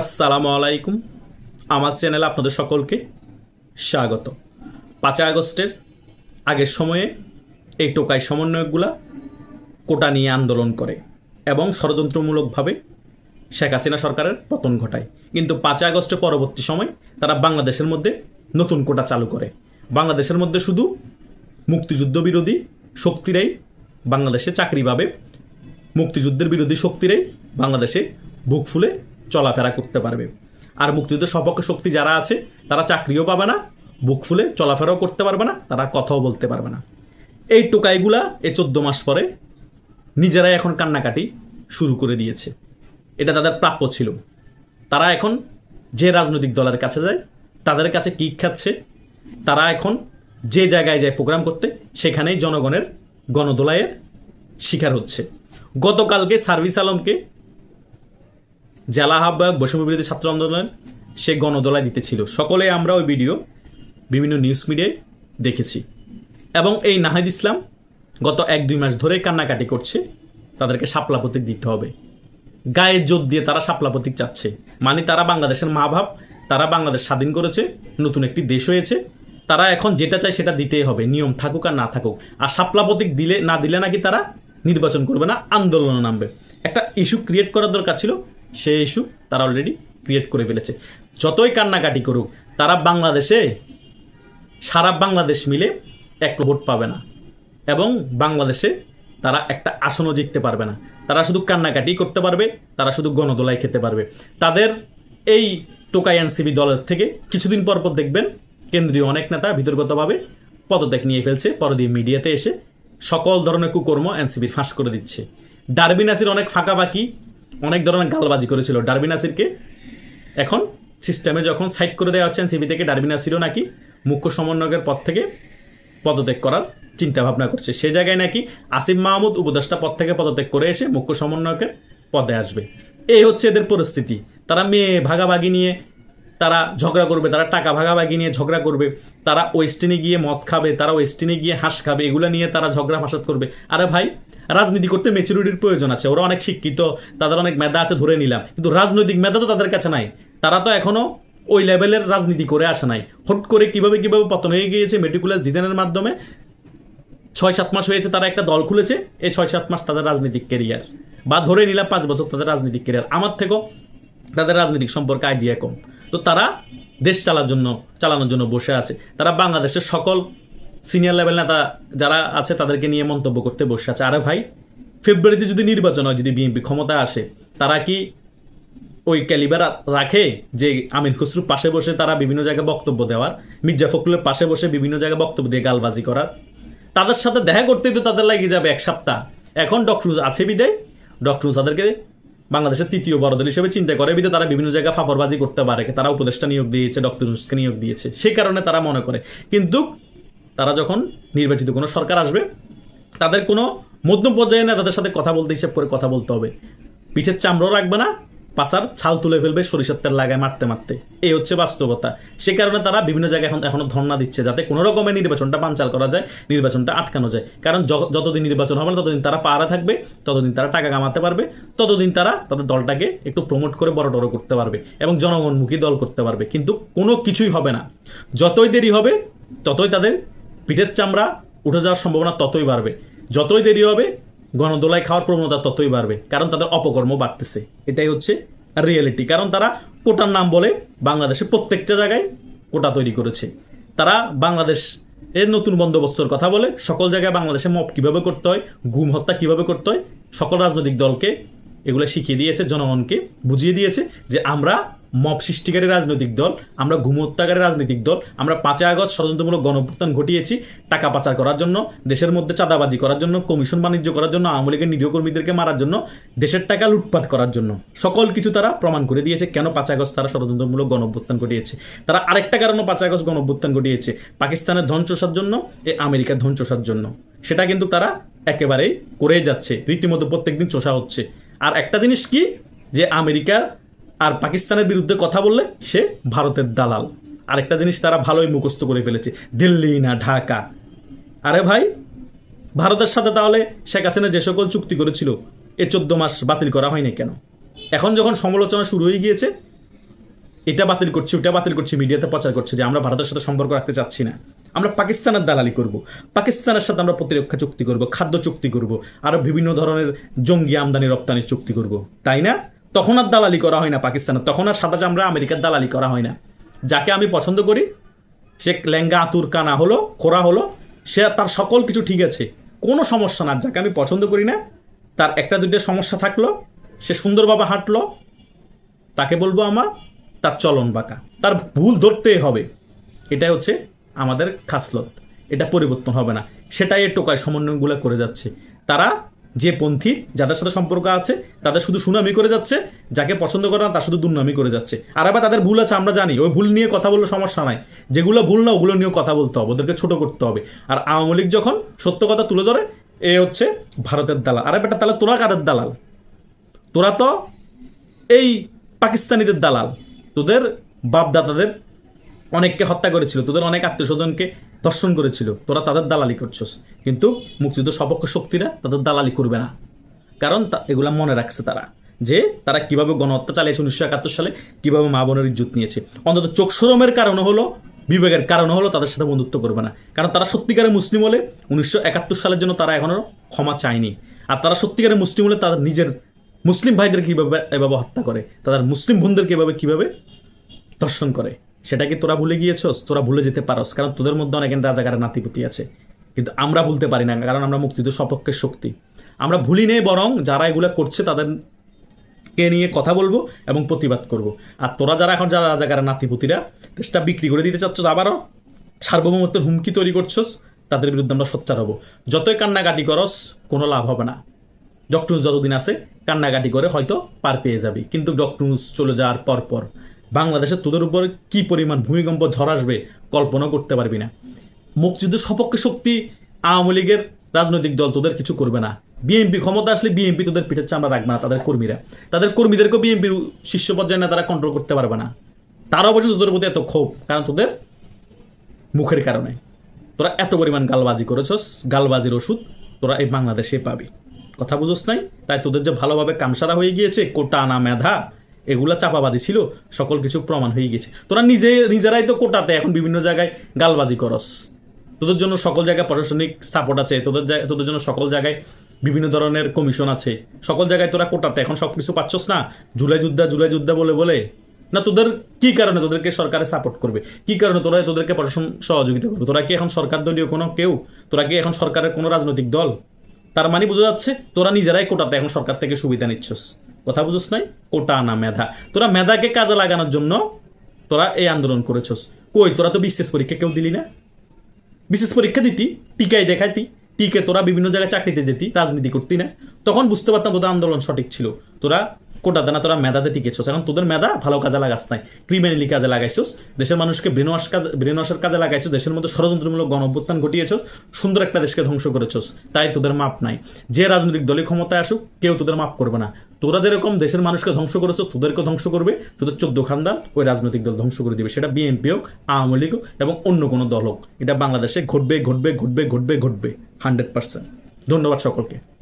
আসসালামু আলাইকুম। আমার চ্যানেলে আপনাদের সকলকে স্বাগত। পাঁচই আগস্টের আগের সময়ে এই টোকাই সমন্বয়কগুলা কোটা নিয়ে আন্দোলন করে এবং ষড়যন্ত্রমূলকভাবে শেখ হাসিনা সরকারের পতন ঘটায়। কিন্তু পাঁচই আগস্টের পরবর্তী সময় তারা বাংলাদেশের মধ্যে নতুন কোটা চালু করে। বাংলাদেশের মধ্যে শুধু মুক্তিযুদ্ধ বিরোধী শক্তিরাই বাংলাদেশে চাকরি পাবে, মুক্তিযুদ্ধের বিরোধী শক্তিরাই বাংলাদেশে বুক ফুলে চলাফেরা করতে পারবে। আর মুক্তিযুদ্ধের সপক্ষ শক্তি যারা আছে, তারা চাকরিও পাবে না, বুক ফুলে চলাফেরাও করতে পারবে না, তারা কথাও বলতে পারবে না। এই টোকাইগুলা এই চোদ্দ মাস পরে নিজেরাই এখন কান্নাকাটি শুরু করে দিয়েছে। এটা তাদের প্রাপ্য ছিল। তারা এখন যে রাজনৈতিক দলের কাছে যায়, তাদের কাছে কি খাচ্ছে, তারা এখন যে জায়গায় যায় প্রোগ্রাম করতে, সেখানেই জনগণের গণদোলায়ের শিকার হচ্ছে। গতকালকে সার্ভিস আলমকে জেলা আহ্বায়ক বৈষম্য বিরোধী ছাত্র আন্দোলনের সে গণদোলায় দিতেছিল সকলে আমরা ওই ভিডিও, বিভিন্ন নিউজ মিডিয়ায় দেখেছি। এবং এই নাহিদ ইসলাম গত এক দুই মাস ধরে কান্নাকাটি করছে, তাদেরকে শাপলা প্রতীক দিতে হবে। গায়ে জোর দিয়ে তারা শাপলা প্রতীক চাচ্ছে। মানে তারা বাংলাদেশের মা ভাব তারা বাংলাদেশ স্বাধীন করেছে, নতুন একটি দেশ হয়েছে। তারা এখন যেটা চায় সেটা দিতেই হবে, নিয়ম থাকুক আর না থাকুক। আর শাপলা প্রতীক দিলে, না দিলে নাকি তারা নির্বাচন করবে না আন্দোলনে নামবে। একটা ইস্যু ক্রিয়েট করার দরকার ছিল সেই ইস্যু তারা অলরেডি ক্রিয়েট করে ফেলেছে। যতই কান্নাকাটি করুক, তারা বাংলাদেশে, সারা বাংলাদেশ মিলে এক ভোট পাবে না। এবং বাংলাদেশে তারা একটা আসনও জিততে পারবে না। তারা শুধু কান্নাকাটি করতে পারবে, তারা শুধু গণদোলাই খেতে পারবে। তাদের এই টোকাই এনসিবি দলের থেকে কিছুদিন পর পর দেখবেন কেন্দ্রীয় অনেক নেতা বিতর্কতভাবে পদত্যাগ নিয়ে ফেলছে, পরদিন মিডিয়াতে এসে সকল ধরনের কুকর্ম এনসিবির ফাঁস করে দিচ্ছে। ডারবি নাসির অনেক ফাঁকাফাঁকি অনেক ধরনের গালবাজি করেছিল। ডারবিনাসিরকে এখন সিস্টেমে যখন সাইড করে দেওয়া হচ্ছেন সিবি থেকে ডারবিনাসিরও নাকি মুখ্য সমন্বয়কের পদ থেকে পদত্যাগ করার চিন্তা ভাবনা করছে। সে জায়গায় নাকি আসিফ মাহমুদ উপদেষ্টা পদ থেকে পদত্যাগ করে এসে মুখ্য সমন্বয়কের পদে আসবে। এই হচ্ছে এদের পরিস্থিতি। তারা মেয়ে ভাগাভাগি নিয়ে তারা ঝগড়া করবে, তারা টাকা ভাগাভাগি নিয়ে ঝগড়া করবে, তারা ওয়েস্টিনে গিয়ে মদ খাবে, তারা ওয়েস্টিনে গিয়ে হাঁস খাবে, এগুলো নিয়ে তারা ঝগড়া ফাসাদ করবে। আরে ভাই, রাজনীতি করতে মেচুরিটির প্রয়োজন আছে, ওরা অনেক শিক্ষিত, তাদের অনেক মেধা আছে ধরে নিলাম, কিন্তু রাজনৈতিক মেধা তো তাদের কাছে নাই। তারা তো এখনও ওই লেভেলের রাজনীতি করে আসে নাই। হট করে কীভাবে কীভাবে পতন হয়ে গিয়েছে মেটিকুলাস ডিজাইনের মাধ্যমে ছয় সাত মাস হয়েছে তারা একটা দল খুলেছে, এই ছয় সাত মাস তাদের রাজনৈতিক কেরিয়ার বা ধরে নিলাম পাঁচ বছর তাদের রাজনৈতিক কেরিয়ার আমার থেকেও তাদের রাজনৈতিক সম্পর্কে আইডিয়া কম। তো তারা দেশ চালার জন্য, চালানোর জন্য বসে আছে। তারা বাংলাদেশের সকল সিনিয়র লেভেল নেতা যারা আছে, তাদেরকে নিয়ে মন্তব্য করতে বসে আছে। আরে ভাই ফেব্রুয়ারিতে যদি নির্বাচন হয়, যদি বিএনপি ক্ষমতা আসে, তারা কি ওই ক্যালিবার রাখে যে আমিন খসরু পাশে বসে তারা বিভিন্ন জায়গায় বক্তব্য দেওয়ার, মির্জা ফখরুলের পাশে বসে বিভিন্ন জায়গায় বক্তব্য দিয়ে গালবাজি করার? তাদের সাথে দেখা করতেই তো তাদের লাগিয়ে যাবে এক সপ্তাহ। এখন ডক্টর আছে বিদায়। ডক্টর তাদেরকে বাংলাদেশের তৃতীয় বড় দল হিসেবে চিন্তা করে বিদে তারা বিভিন্ন জায়গায় ফাফরবাজি করতে পারে তারা উপদেষ্টা নিয়োগ দিয়েছে, ডক্টর ইউনুসকে নিয়োগ দিয়েছে, সেই কারণে তারা মনে করে। কিন্তু তারা যখন নির্বাচিত কোনো সরকার আসবে, তাদের কোনো মধ্যম পর্যায়ে না তাদের সাথে কথা বলতে, হিসেব করে কথা বলতে হবে। পিঠের চামড়াও রাখবে না পাশার ছাল তুলে ফেলবে, সরিষার তেল লাগায় মারতে মারতে। এই হচ্ছে বাস্তবতা। সে কারণে তারা বিভিন্ন জায়গায় এখন এখনও ধর্ণা দিচ্ছে যাতে কোনো রকমের নির্বাচনটা বানচাল করা যায়, নির্বাচনটা আটকানো যায়। কারণ যতদিন নির্বাচন হবে না, ততদিন তারা পাড়া থাকবে, ততদিন তারা টাকা কামাতে পারবে, ততদিন তারা তাদের দলটাকে একটু প্রমোট করে বড় টড়ো করতে পারবে এবং জনগণমুখী দল করতে পারবে। কিন্তু কোনো কিছুই হবে না। যতই দেরি হবে, ততই তাদের পিঠের চামড়া উঠে যাওয়ার সম্ভাবনা ততই বাড়বে। যতই দেরি হবে গণদোলায় খাওয়ার প্রবণতা ততই বাড়বে, কারণ তাদের অপকর্ম বাড়তেছে। এটাই হচ্ছে রিয়েলিটি কারণ তারা কোটার নাম বলে বাংলাদেশে প্রত্যেকটা জায়গায় কোটা তৈরি করেছে। তারা বাংলাদেশ এর নতুন বন্দোবস্তর কথা বলে, সকল জায়গায় বাংলাদেশে মপ কীভাবে করতে হয়, গুম হত্যা কীভাবে করতে হয়, সকল রাজনৈতিক দলকে এগুলো শিখিয়ে দিয়েছে, জনগণকে বুঝিয়ে দিয়েছে যে আমরা মব সৃষ্টিকারী রাজনৈতিক দল, আমরা ঘুম হত্যাকারী রাজনৈতিক দল, আমরা পাঁচই আগস্ট ষড়যন্ত্রমূলক গণভুত্থান ঘটিয়েছি, টাকা পাচার করার জন্য, দেশের মধ্যে চাঁদাবাজি করার জন্য, কমিশন বাণিজ্য করার জন্য, আওয়ামী লীগের নিরীহ কর্মীদেরকে মারার জন্য, দেশের টাকা লুটপাট করার জন্য। সকল কিছু তারা প্রমাণ করে দিয়েছে কেন পাঁচই আগস্ট তারা ষড়যন্ত্রমূলক গণভুত্থান ঘটিয়েছে। তারা আরেকটা কারণও পাঁচই আগস্ট গণভুত্থান ঘটিয়েছে, পাকিস্তানের ধ্বংসসার জন্য, এ আমেরিকার ধ্বংসসার জন্য। সেটা কিন্তু তারা একেবারেই করেই যাচ্ছে, রীতিমতো প্রত্যেকদিন চোষা হচ্ছে। আর একটা জিনিস কি? যে আমেরিকা আর পাকিস্তানের বিরুদ্ধে কথা বললে সে ভারতের দালাল। আরেকটা জিনিস তারা ভালোই মুখস্থ করে ফেলেছে, দিল্লি না ঢাকা। আরে ভাই, ভারতের সাথে তাহলে শেখ হাসিনা যে সকল চুক্তি করেছিল, এ চোদ্দ মাস বাতিল করা হয়নি কেন? এখন যখন সমালোচনা শুরু হয়ে গিয়েছে, এটা বাতিল করছি, ওটা বাতিল করছি, মিডিয়াতে প্রচার করছে যে আমরা ভারতের সাথে সম্পর্ক রাখতে চাচ্ছি না। আমরা পাকিস্তানের দালালি করব, পাকিস্তানের সাথে আমরা প্রতিরক্ষা চুক্তি করব, খাদ্য চুক্তি করব আরও বিভিন্ন ধরনের জঙ্গি আমদানি রপ্তানির চুক্তি করব, তাই না? তখন আর দালালি করা হয় না পাকিস্তানের, তখন আর সাদা চামড়া আমেরিকার দালালি করা হয় না। যাকে আমি পছন্দ করি, সে লেঙ্গা আতুর কানা হলো খোরা হলো, সে তার সকল কিছু ঠিক আছে, কোনো সমস্যা না। যাকে আমি পছন্দ করি না, তার একটা দুইটা সমস্যা থাকল, সে সুন্দরভাবে হাঁটলো, তাকে বলব আমার, তার চলন বাঁকা। তার ভুল ধরতেই হবে। এটাই হচ্ছে আমাদের খাসলত। এটা পরিবর্তন হবে না। সেটাই টোকায় সমন্বয়গুলো করে যাচ্ছে। তারা যে পন্থী যাদের সাথে সম্পর্ক আছে, তাদের শুধু সুনামি করে যাচ্ছে, যাকে পছন্দ করে না, তার শুধু দুর্নামি করে যাচ্ছে। আর আবার তাদের ভুল আছে, আমরা জানি, ওই ভুল নিয়ে কথা বললে সমস্যা নাই। যেগুলো ভুল না, ওগুলো নিয়েও কথা বলতে হবে, ওদেরকে ছোট করতে হবে। আর আওয়ামী লীগ যখন সত্য কথা তুলে ধরে, এ হচ্ছে ভারতের দালাল। আরে বেটা, তাহলে তোরা কাদের দালাল? তোরা তো এই পাকিস্তানিদের দালাল। তোদের বাপদাদাদের অনেককে হত্যা করেছিল, তোদের অনেক আত্মীয় স্বজনকে ধর্ষণ করেছিল, তোরা তাদের দালালি করছস। কিন্তু মুক্তিযুদ্ধ সপক্ষ শক্তিরা তাদের দালালি করবে না। কারণ এগুলা মনে রাখছে তারা যে তারা কীভাবে গণহত্যা চালিয়েছে উনিশশো একাত্তর সালে, কীভাবে মা বোনের ইজ্জত নিয়েছে। অন্তত চোখসরমের কারণ হলো, বিবেকের কারণ হলো তাদের সাথে বন্ধুত্ব করবে না। কারণ তারা সত্যিকারের মুসলিম হলে উনিশশো একাত্তর সালের জন্য তারা এখনও ক্ষমা চায়নি। আর তারা সত্যিকারের মুসলিম হলে তাদের নিজের মুসলিম ভাইদের কীভাবে এভাবে হত্যা করে, তাদের মুসলিম বোনদেরকে এভাবে কীভাবে দর্শন করে। সেটা কি তোরা ভুলে গিয়েছস? তোরা ভুলে যেতে পারস, কারণ তোদের মধ্যে অনেক রাজাকারের নাতিপুতি আছে। কিন্তু আমরা ভুলতে পারি না, কারণ আমরা মুক্তিযুদ্ধ সপক্ষের শক্তি। আমরা ভুলি নেই বরং যারা এগুলো করছে তাদের কে নিয়ে কথা বলব এবং প্রতিবাদ করব। আর তোরা যারা এখন যারা রাজাকারের নাতিপুতিরা, দেশটা বিক্রি করে দিতে চাচ্ছ, আবারও সার্বভৌমত্বের হুমকি তৈরি করছস, তাদের বিরুদ্ধে আমরা সোচ্চার হব। যতই কান্নাকাটি করস, কোনো লাভ হবে না। ডক্টরস যতদিন আছে, কান্নাকাটি করে হয়তো পার পেয়ে যাবি। কিন্তু ডক্টরস চলে যাওয়ার পর পর বাংলাদেশে তোদের উপর কি পরিমাণ ভূমিকম্প, ঝড় আসবে কল্পনা করতে পারবি না। মুক্তিযুদ্ধের সপক্ষে শক্তি আওয়ামী লীগের রাজনৈতিক দল তোদের কিছু করবে না। বিএনপি ক্ষমতা আসলে বিএনপি তোদের পিঠের চামড়া রাখবে না তাদের কর্মীরা। তাদের কর্মীদেরকেও বিএনপির শীর্ষ পর্যায়ে না তারা কন্ট্রোল করতে পারবে না। তারাও পর্যন্ত তোদের প্রতি এত ক্ষোভ, কারণ তোদের মুখের কারণে। তোরা এত পরিমাণ গালবাজি করেছস, গালবাজির ওষুধ তোরা এই বাংলাদেশে পাবি। কথা বুঝোস নাই? তাই তোদের যে ভালোভাবে কামসারা হয়ে গিয়েছে, কোটা না মেধা এগুলা চাপাবাজি ছিল, সকল কিছু প্রমাণ হয়ে গেছে। তোরা নিজে, নিজেরাই তো কোটাতে এখন বিভিন্ন জায়গায় গালবাজি করস। তোদের জন্য সকল জায়গায় প্রশাসনিক সাপোর্ট আছে, তোদের তোদের জন্য সকল জায়গায় বিভিন্ন ধরনের কমিশন আছে। সকল জায়গায় তোরা কোটাতে এখন সব কিছু পাচ্ছস না? জুলাই যুদ্ধা জুলাই যুদ্ধা বলে বলে? না, তোদের কি কারণে তোদেরকে সরকারে সাপোর্ট করবে? কি কারণে তোরা তোদেরকে প্রশাসন সহযোগিতা করবে? তোরা কি এখন সরকার দলীয় কোনো কেউ? তোরা কি এখন সরকারের কোনো রাজনৈতিক দল? তার মানে বোঝা যাচ্ছে তোরা নিজেরাই কোটাতে এখন সরকার থেকে সুবিধা নিচ্ছস। কথা বুঝোস নাই? কোটা না মেধা। তোরা মেধাকে কাজে লাগানোর জন্য তোরা এই আন্দোলন করেছস। কই, তোরা তো বিশেষ পরীক্ষা কেউ দিলি না? বিশেষ পরীক্ষা দিতি, টিকাই দেখাইতি, টিকে তোরা বিভিন্ন জায়গায় চাকরিতে যেতি, রাজনীতি করতি না? তখন বুঝতে পারতাম তোদের আন্দোলন সঠিক ছিল। তোরা কোটাতে না তোরা মেধাতে টিকেছস। এখন তোদের মেধা ভালো কাজে লাগাস নাই। ক্রিমিনালি কাজে লাগাইছস। দেশের মানুষকে ব্রেনওয়াশ কাজে ব্রেনওয়াশের কাজে লাগাইছস। দেশের মধ্যে ষড়যন্ত্রমূলক গণ অভ্যুত্থান ঘটিয়েছস। সুন্দর একটা দেশকে ধ্বংস করেছস। তাই তোদের মাপ নাই। যে রাজনৈতিক দলে ক্ষমতায় আসুক, কেউ তোদের মাপ করবে না। তোরা যেরকম দেশের মানুষকে ধ্বংস করেছ, তোদেরকে ধ্বংস করবে। তোদের চোদ্দ খানদান ওই রাজনৈতিক দল ধ্বংস করে দিবে। সেটা বিএনপি হোক, আওয়ামী লীগ হোক এবং অন্য কোনো দল হোক। এটা বাংলাদেশে ঘটবে ঘটবে ঘটবে ঘটবে ঘটবে। Hundred percent. ধন্যবাদ সকলকে।